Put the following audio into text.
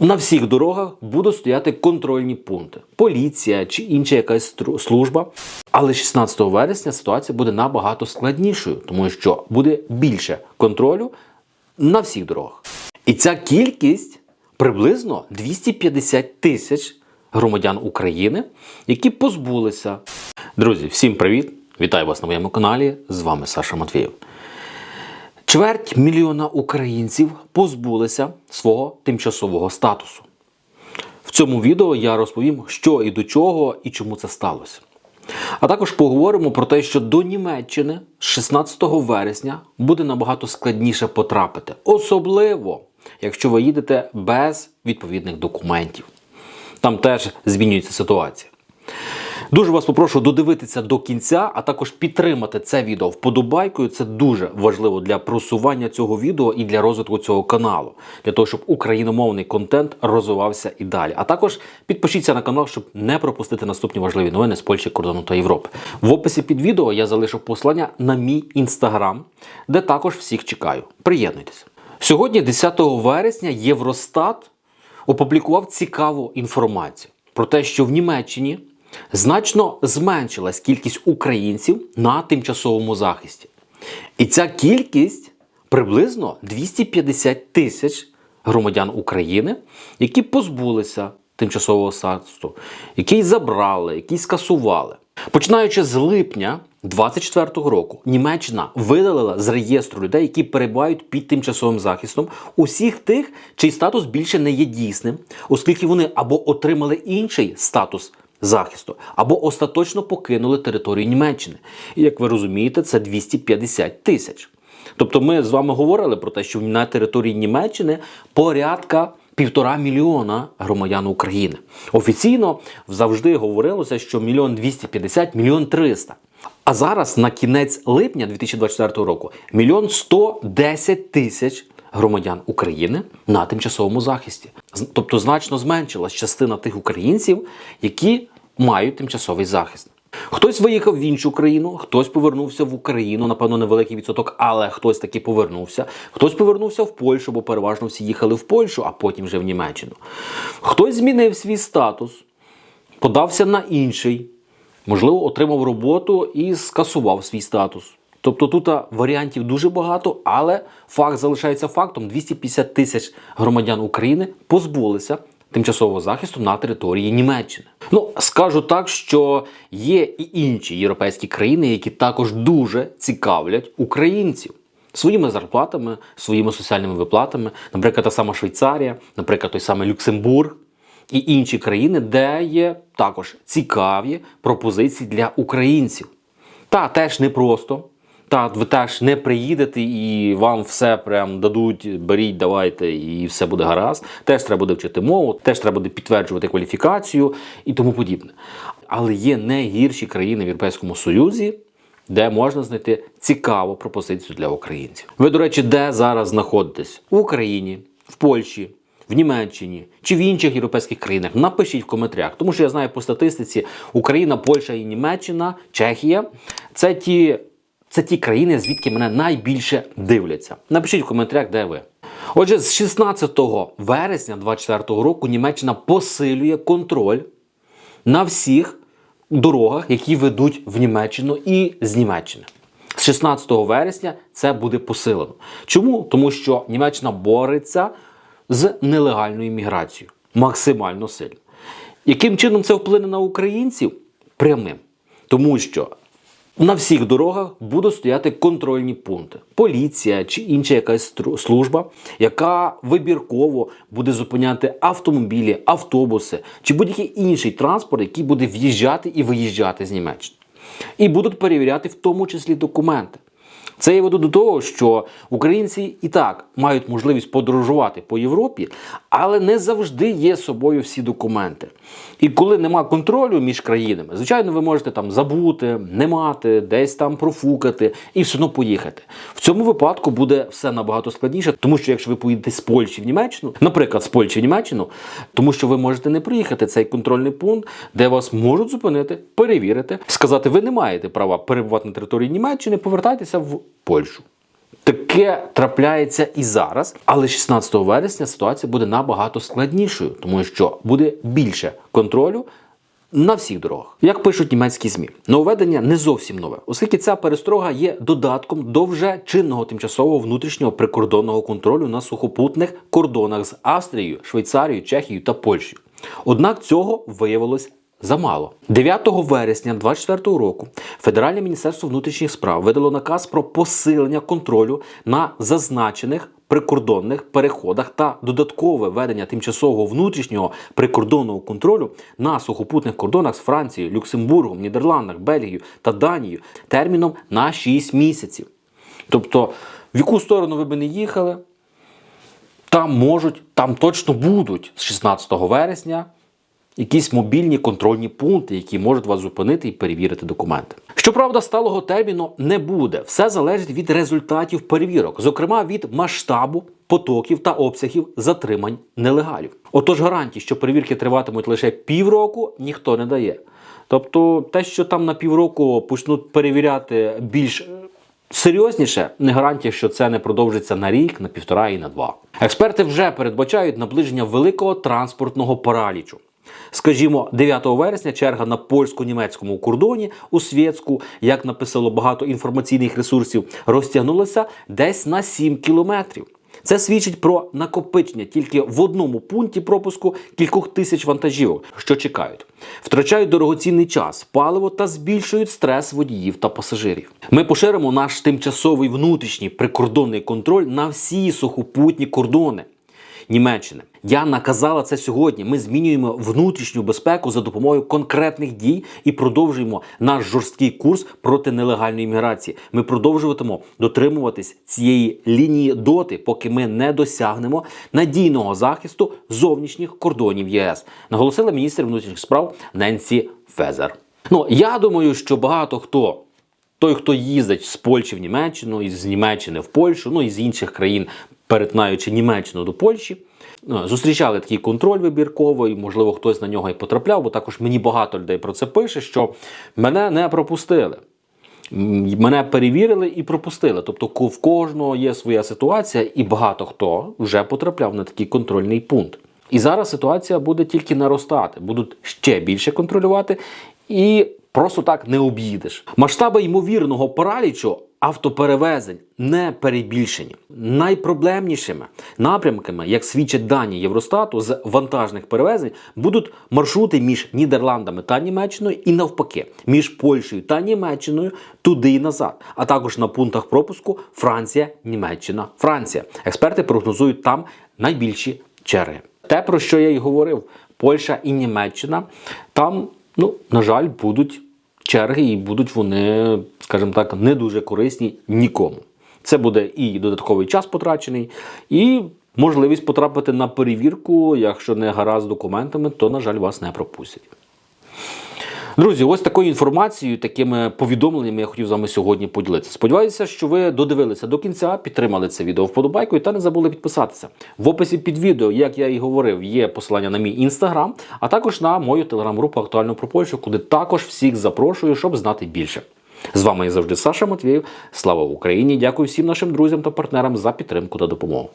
На всіх дорогах будуть стояти контрольні пункти, поліція чи інша якась служба. Але 16 вересня ситуація буде набагато складнішою, тому що буде більше контролю на всіх дорогах. І ця кількість приблизно 250 тисяч громадян України, які позбулися. Друзі, всім привіт! Вітаю вас на моєму каналі. З вами Саша Матвієв. Чверть мільйона українців позбулися свого тимчасового статусу. В цьому відео я розповім, що і до чого і чому це сталося. А також поговоримо про те, що до Німеччини з 16 вересня буде набагато складніше потрапити, особливо якщо ви їдете без відповідних документів. Там теж змінюється ситуація. Дуже вас попрошу додивитися до кінця, а також підтримати це відео вподобайкою. Це дуже важливо для просування цього відео і для розвитку цього каналу, для того, щоб україномовний контент розвивався і далі. А також підпишіться на канал, щоб не пропустити наступні важливі новини з Польщі, кордону та Європи. В описі під відео я залишив послання на мій інстаграм, де також всіх чекаю. Приєднуйтесь. Сьогодні, 10 вересня, Євростат опублікував цікаву інформацію про те, що в Німеччині значно зменшилась кількість українців на тимчасовому захисті. І ця кількість приблизно 250 тисяч громадян України, які позбулися тимчасового статусу, які забрали, які скасували. Починаючи з липня 24-го року, Німеччина видалила з реєстру людей, які перебувають під тимчасовим захистом, усіх тих, чий статус більше не є дійсним, оскільки вони або отримали інший статус захисту, або остаточно покинули територію Німеччини. І як ви розумієте, це 250 тисяч. Тобто ми з вами говорили про те, що на території Німеччини порядка півтора мільйона громадян України. Офіційно завжди говорилося, що мільйон 250, мільйон 300. А зараз на кінець липня 2024 року мільйон 110 тисяч громадян України на тимчасовому захисті. Тобто значно зменшилась частина тих українців, які мають тимчасовий захист. Хтось виїхав в іншу країну, хтось повернувся в Україну, напевно, невеликий відсоток, але хтось таки повернувся. Хтось повернувся в Польщу, бо переважно всі їхали в Польщу, а потім вже в Німеччину. Хтось змінив свій статус, подався на інший, можливо, отримав роботу і скасував свій статус. Тобто тут варіантів дуже багато, але факт залишається фактом: 250 тисяч громадян України позбулися тимчасового захисту на території Німеччини. Ну скажу так, що є і інші європейські країни, які також дуже цікавлять українців. Своїми зарплатами, своїми соціальними виплатами, наприклад, та сама Швейцарія, наприклад, той самий Люксембург і інші країни, де є також цікаві пропозиції для українців. Та теж непросто. Та ви теж не приїдете і вам все прям дадуть, беріть, давайте, і все буде гаразд. Теж треба буде вчити мову, теж треба буде підтверджувати кваліфікацію і тому подібне. Але є не гірші країни в Європейському Союзі, де можна знайти цікаву пропозицію для українців. Ви, до речі, де зараз знаходитесь? В Україні, в Польщі, в Німеччині чи в інших європейських країнах. Напишіть в коментарях, тому що я знаю по статистиці Україна, Польща і Німеччина, Чехія це ті, це ті країни, звідки мене найбільше дивляться. Напишіть в коментарях, де ви. Отже, з 16 вересня 2024 року Німеччина посилює контроль на всіх дорогах, які ведуть в Німеччину і з Німеччини. З 16 вересня це буде посилено. Чому? Тому що Німеччина бореться з нелегальною міграцією максимально сильно. Яким чином це вплине на українців? Прямим. Тому що на всіх дорогах будуть стояти контрольні пункти. Поліція чи інша якась служба, яка вибірково буде зупиняти автомобілі, автобуси чи будь-який інший транспорт, який буде в'їжджати і виїжджати з Німеччини. І будуть перевіряти в тому числі документи. Це я веду до того, що українці і так мають можливість подорожувати по Європі, але не завжди є собою всі документи. І коли нема контролю між країнами, звичайно, ви можете там забути, не мати, десь там профукати і все одно поїхати. В цьому випадку буде все набагато складніше, тому що якщо ви поїдете з Польщі в Німеччину, наприклад, з Польщі в Німеччину, тому що ви можете не приїхати цей контрольний пункт, де вас можуть зупинити, перевірити, сказати, ви не маєте права перебувати на території Німеччини, повертайтеся в Польщу. Таке трапляється і зараз, але 16 вересня ситуація буде набагато складнішою, тому що буде більше контролю на всіх дорогах. Як пишуть німецькі ЗМІ, нововведення не зовсім нове, оскільки ця перестрога є додатком до вже чинного тимчасового внутрішнього прикордонного контролю на сухопутних кордонах з Австрією, Швейцарією, Чехією та Польщею. Однак цього виявилось Замало 9 вересня 2024 року Федеральне міністерство внутрішніх справ видало наказ про посилення контролю на зазначених прикордонних переходах та додаткове ведення тимчасового внутрішнього прикордонного контролю на сухопутних кордонах з Францією, Люксембургом, Нідерландах, Бельгією та Данією терміном на 6 місяців. Тобто, в яку сторону ви би не їхали, там можуть, там точно будуть з 16 вересня якісь мобільні контрольні пункти, які можуть вас зупинити і перевірити документи. Щоправда, сталого терміну не буде. Все залежить від результатів перевірок, зокрема від масштабу потоків та обсягів затримань нелегалів. Отож, гарантій, що перевірки триватимуть лише півроку, ніхто не дає. Тобто, те, що там на півроку почнуть перевіряти більш е, серйозніше, не гарантія, що це не продовжиться на рік, на півтора і на два. Експерти вже передбачають наближення великого транспортного паралічу. Скажімо, 9 вересня черга на польсько-німецькому кордоні у Свєцьку, як написало багато інформаційних ресурсів, розтягнулася десь на 7 кілометрів. Це свідчить про накопичення тільки в одному пункті пропуску кількох тисяч вантажівок, що чекають, втрачають дорогоцінний час, паливо та збільшують стрес водіїв та пасажирів. Ми поширимо наш тимчасовий внутрішній прикордонний контроль на всі сухопутні кордони. Німеччини. Я наказала це сьогодні. Ми змінюємо внутрішню безпеку за допомогою конкретних дій і продовжуємо наш жорсткий курс проти нелегальної міграції. Ми продовжуватимемо дотримуватись цієї лінії доти, поки ми не досягнемо надійного захисту зовнішніх кордонів ЄС, наголосила міністр внутрішніх справ Ненсі Фезер. Ну я думаю, що багато хто. Той, хто їздить з Польщі в Німеччину, і з Німеччини в Польщу, ну і з інших країн, перетинаючи Німеччину до Польщі, ну, зустрічали такий контроль вибірковий, можливо, хтось на нього і потрапляв, бо також мені багато людей про це пише, що мене не пропустили. Мене перевірили і пропустили. Тобто в кожного є своя ситуація, і багато хто вже потрапляв на такий контрольний пункт. І зараз ситуація буде тільки наростати, будуть ще більше контролювати, і просто так не об'їдеш. Масштаби ймовірного паралічу автоперевезень не перебільшені. Найпроблемнішими напрямками, як свідчать дані Євростату, з вантажних перевезень будуть маршрути між Нідерландами та Німеччиною і навпаки, між Польщею та Німеччиною туди і назад, а також на пунктах пропуску Франція, Німеччина, Франція. Експерти прогнозують там найбільші черги. Те, про що я й говорив, Польща і Німеччина там, ну на жаль, будуть черги, і будуть вони, скажімо так, не дуже корисні нікому. Це буде і додатковий час потрачений, і можливість потрапити на перевірку, якщо не гаразд з документами, то, на жаль, вас не пропустять. Друзі, ось такою інформацією, такими повідомленнями я хотів з вами сьогодні поділитися. Сподіваюся, що ви додивилися до кінця, підтримали це відео вподобайкою та не забули підписатися. В описі під відео, як я і говорив, є посилання на мій інстаграм, а також на мою телеграм-групу актуально про Польщу, куди також всіх запрошую, щоб знати більше. З вами як завжди Саша Матвєєв. Слава Україні! Дякую всім нашим друзям та партнерам за підтримку та допомогу.